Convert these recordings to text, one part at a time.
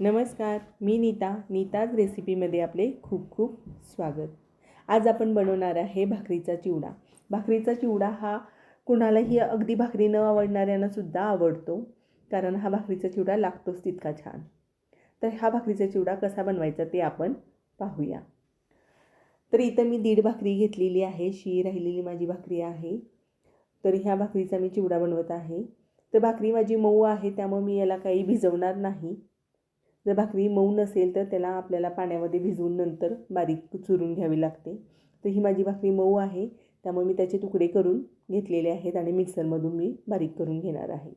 नमस्कार मी नीता. नीताज रेसिपीमध्ये आपले खूप खूप स्वागत. आज आपण बनवणार आहे भाकरीचा चिवडा. भाकरीचा चिवडा हा कुणालाही अगदी भाकरी न आवडणाऱ्यांना सुद्धा आवडतो कारण हा भाकरीचा चिवडा लागतोच तितका छान. तर हा भाकरीचा चिवडा कसा बनवायचा ते आपण पाहूया. तर इथं मी दीड भाकरी घेतलेली आहे शी राहिलेली माझी भाकरी आहे. तर ह्या भाकरीचा मी चिवडा बनवत आहे. तर भाकरी माझी मऊ आहे त्यामुळे मी याला काही भिजवणार नाही. जर भाकरी मऊ नसेल तर त्याला आपल्याला पाण्यामध्ये भिजवून नंतर बारीक चुरून घ्यावी लागते. तर ही माझी भाकरी मऊ आहे. त्यामुळे मी त्याचे तुकडे करून घेतलेले आहेत आणि मिक्सरमधून मी बारीक करून घेणार आहे.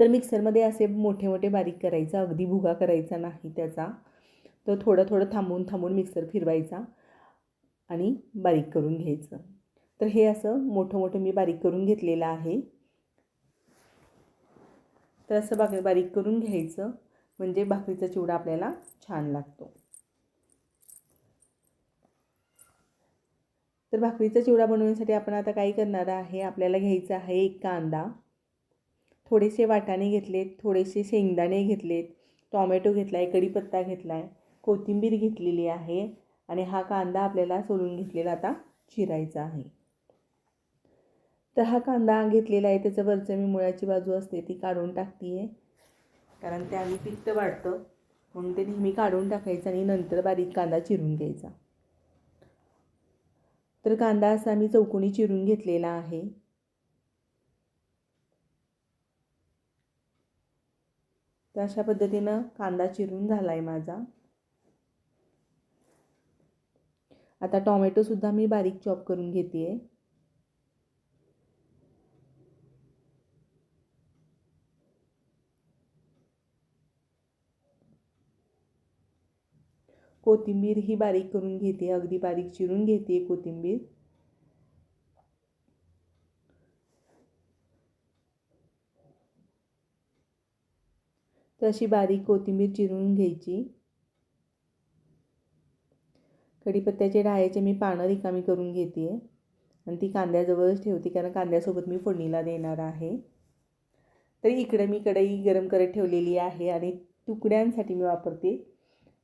तर मिक्सरमध्ये असे मोठे मोठे बारीक करायचा अगदी भुगा करायचा नाही त्याचा. तर थोडं थोडं थांबून थांबून मिक्सर फिरवायचा आणि बारीक करून घ्यायचं. तर हे असं मोठं मोठं मी बारीक करून घेतलेलं आहे. तर असं बाग बारीक करून घ्यायचं. म्हणजे भाकरीचा चिवडा आपल्याला छान लागतो. तर भाकरीचा चिवडा बनवण्यासाठी आपण आता काय करणार आहे? आपल्याला घ्यायचं आहे एक कांदा. थोडेसे वाटाणे घेतलेत थोडेसे शेंगदाणे घेतलेत टॉमॅटो घेतला आहे कढीपत्ता घेतला आहे कोथिंबीर घेतलेली आहे आणि हा कांदा आपल्याला सोलून घेतलेला आता चिरायचा आहे. तर हा कांदा घेतलेला आहे त्याचं वरचं मी मुळाची बाजू असते ती काढून टाकते आहे कारण त्याने पित्त वाढतं. म्हणून ते नेहमी काढून टाकायचं आणि नंतर बारीक कांदा चिरून घ्यायचा. तर कांदा असा मी चौकोनी चिरून घेतलेला आहे. तर अशा पद्धतीनं कांदा चिरून झाला आहे माझा. आता टॉमॅटोसुद्धा मी बारीक चॉप करून घेते आहे कोथिंबीर ही बारीक करून घेते. अगदी बारीक चिरून घेते कोथिंबीर. तर अशी बारीक कोथिंबीर चिरून घ्यायची. कढीपत्त्याचे डाळ्याचे मी पानं रिकामी करून घेते. आणि ती कांद्याजवळच ठेवते कारण कांद्यासोबत मी फोडणीला देणार आहे. तर इकडे मी कढई गरम करत ठेवलेली आहे आणि तुकड्यांसाठी मी वापरते.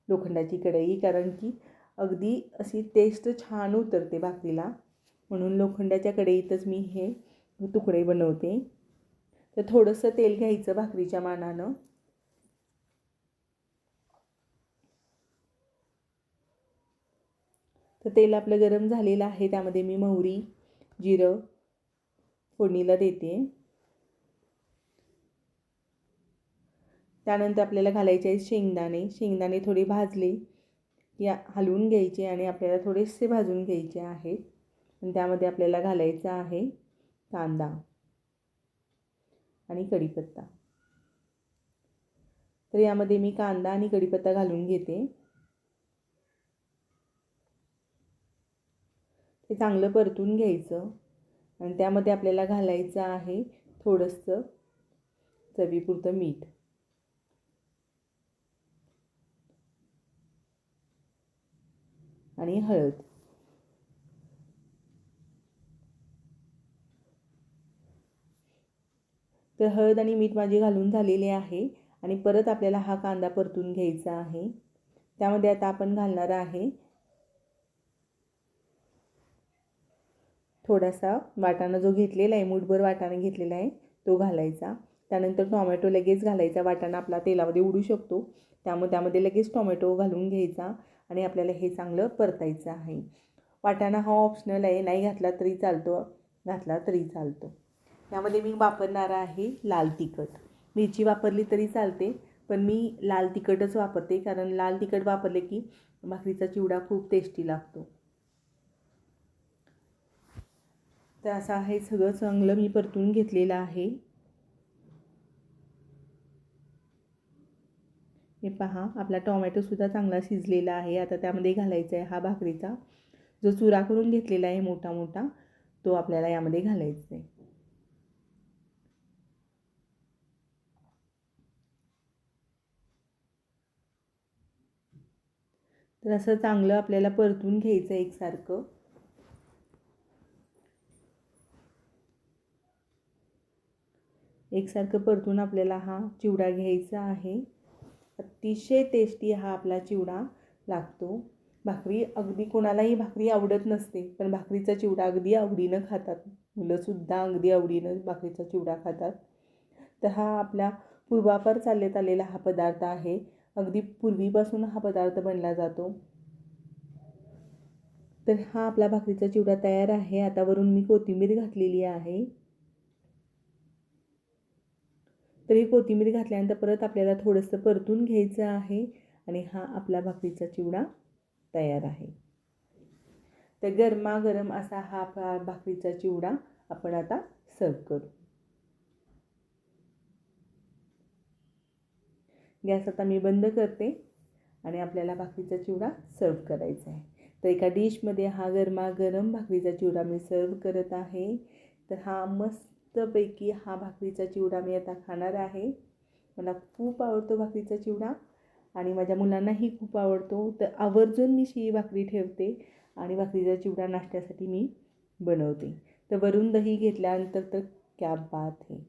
लोखंडाची कढई कारण की अगदी अशी टेस्ट छान उतरते भाकरीला. म्हणून लोखंडाच्या कढईतच मी हे तुकडे बनवते. तर थोडंसं तेल घ्यायचं भाकरीच्या मानानं. तर तेल आपलं गरम झालेलं आहे त्यामध्ये मी मोहरी जिरं फोडणीला देते. त्यानंतर आपल्याला घालायचे आहे शेंगदाणे. शेंगदाणे थोडे भाजले की हलवून घ्यायचे आणि आपल्याला थोडेसे भाजून घ्यायचे आहेत. आणि त्यामध्ये आपल्याला घालायचा आहे कांदा आणि कढीपत्ता. तर यामध्ये मी कांदा आणि कढीपत्ता घालून घेते. ते चांगलं परतून घ्यायचं. आणि त्यामध्ये आपल्याला घालायचं आहे थोडंसं चवीपुरतं मीठ. आणि हळद. तर हळद आणि मीठ माझे घालून झालेले आहे आणि परत आपल्याला हा कांदा परतून घ्यायचा आहे. त्यामध्ये आता आपण घालणार आहे थोडासा वाटाणा जो घेतलेला आहे मूठभर वाटाणा घेतलेला आहे तो घालायचा. त्यानंतर टॉमॅटो लगेच घालायचा. वाटाणा आपला तेलामध्ये उडू शकतो. त्यामुळे त्यामध्ये लगेच टॉमॅटो घालून घ्यायचा. आणि आपल्याला हे चांगलं परतायचं आहे. वाटाणा हा ऑप्शनल आहे. नाही घातला तरी चालतो. घातला तरी चालतो. यामध्ये मी वापरणार आहे लाल तिखट. मिरची वापरली तरी चालते पण मी लाल तिखटच वापरते कारण लाल तिखट वापरले की भाकरीचा चिवडा खूप टेस्टी लागतो. तर असं आहे. सगळं चांगलं मी परतून घेतलेलं आहे हे पहा आपला टॉमॅटोसुद्धा चांगला शिजलेला आहे. आता त्यामध्ये घालायचा आहे हा भाकरीचा. जो चुरा करून घेतलेला आहे मोठा मोठा तो आपल्याला यामध्ये घालायचा आहे. तर असं चांगलं आपल्याला परतून घ्यायचं आहे एकसारखं. एकसारखं परतून आपल्याला हा चिवडा घ्यायचा आहे. अतिशय टेस्टी हा आपला चिवडा लागतो. भाकरी अगदी कोणालाही भाकरी आवडत नसते पण भाकरीचा चिवडा अगदी आवडीनं खातात. मुलंसुद्धा अगदी आवडीनं भाकरीचा चिवडा खातात. तर हा आपला पूर्वापार चालत आलेला हा पदार्थ आहे. अगदी पूर्वीपासून हा पदार्थ बनला जातो. तर हा आपला भाकरीचा चिवडा तयार आहे. आता वरून मी कोथिंबीर घातलेली आहे. तर ही कोथिंबीर घातल्यानंतर परत आपल्याला थोडंसं परतून घ्यायचं आहे आणि हा आपला भाकरीचा चिवडा तयार आहे. तर गरमागरम असा हा आपला भाकरीचा चिवडा आपण आता सर्व करू. गॅस आता मी बंद करते आणि आपल्याला भाकरीचा चिवडा सर्व करायचा आहे. तर एका डिशमध्ये हा गरमागरम भाकरीचा चिवडा मी सर्व करत आहे. तर हा मस्त मस्तपैकी हा भाकरीचा चिवडा मी आता खाणार आहे. मला खूप आवडतो भाकरीचा चिवडा आणि माझ्या मुलांनाही खूप आवडतो. तर आवर्जून मी शी भाकरी ठेवते आणि भाकरीचा चिवडा नाश्त्यासाठी मी बनवते. तर वरून दही घेतल्यानंतर तर क्या बात आहे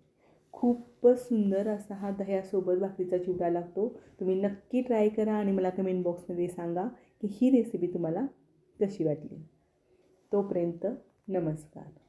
खूपच सुंदर असा हा दह्यासोबत भाकरीचा चिवडा लागतो. तुम्ही नक्की ट्राय करा आणि मला कमेंट बॉक्समध्ये सांगा की ही रेसिपी तुम्हाला कशी वाटली. तोपर्यंत नमस्कार.